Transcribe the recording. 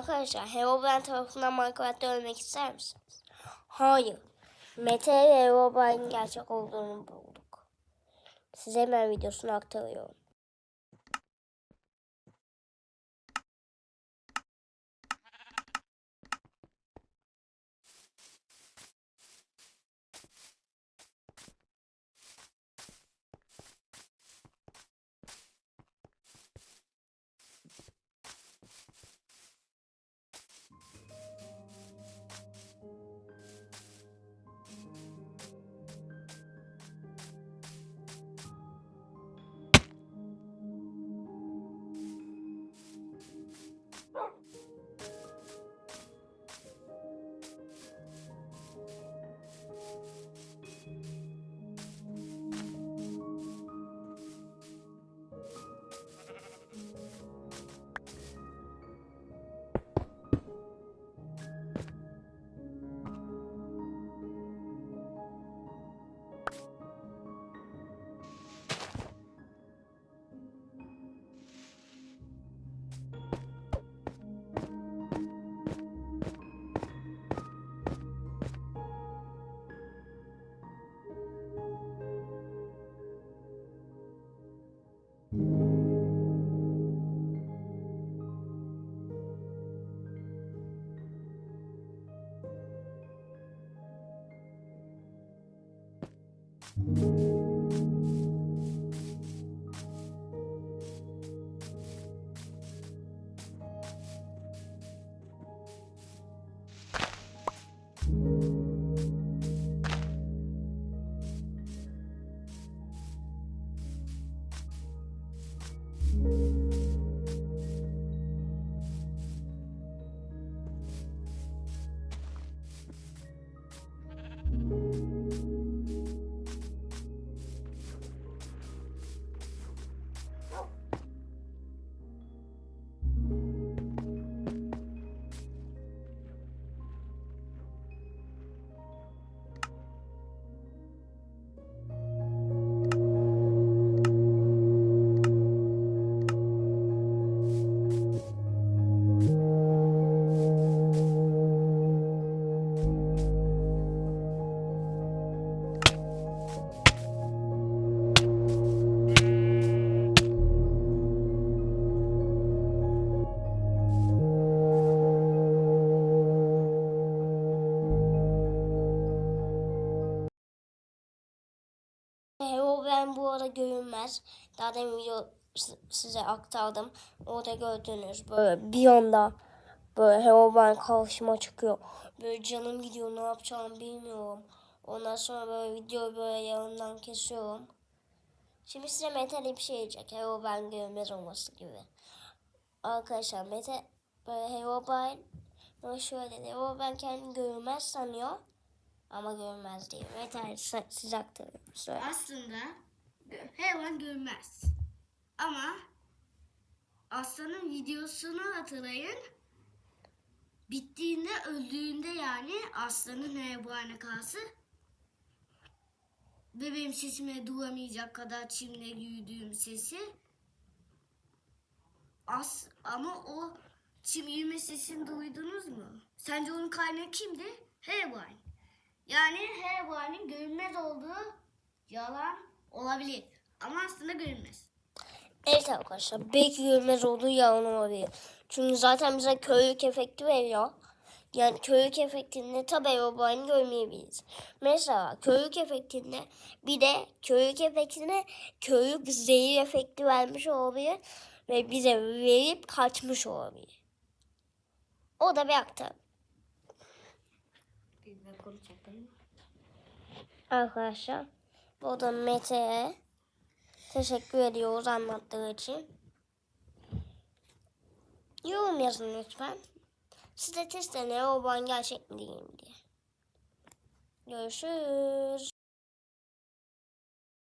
Arkadaşlar Herobrine tarafından Minecraft'ta ölmek ister misiniz? Hayır. Mete ile gerçek olduğunu bulduk. Size hemen videosunu aktarıyorum. Herobrine bu arada görünmez. Daha demin video size aktardım. Orada gördüğünüz böyle bir anda böyle Herobrine karşıma çıkıyor. Böyle canım gidiyor ne yapacağımı bilmiyorum. Ondan sonra böyle videoyu böyle yanından kesiyorum. Şimdi size Mete bir şey diyecek. Herobrine görünmez olması gibi. Arkadaşlar Mete böyle Herobrine böyle şöyle. Herobrine kendini görünmez sanıyor. Ama. Mete size- size aktarıyorum. Söyle. Aslında hayvan görmez. Ama aslanın videosunu hatırlayın. Bittiğinde öldüğünde yani aslanın hayvanı kalsı ve benim sesime duramayacak kadar çimle yürüdüğüm sesi As ama o çim yürüme sesini duydunuz mu? Sence onun kaynağı kimdi? Hayvan. Yani hayvanın görünmez olduğu yalan olabilir. Ama aslında görünmez. Evet arkadaşlar belki görünmez olduğu yalan olabilir. Çünkü zaten bize köylük efekti veriyor. Yani köylük efektinde tabi Herobrine'i görmeyebiliriz. Mesela köylük efektinde bir de köylük efektine köylük zehir efekti vermiş olabilir. Ve bize verip kaçmış olabilir. O da bir aktar. Biz de konuşalım. Arkadaşlar bu da Mete'ye teşekkür ediyoruz anlattığı için. Yorum yazın lütfen. Siz de test deneyin o ban gerçek mi değil mi diye. Görüşürüz.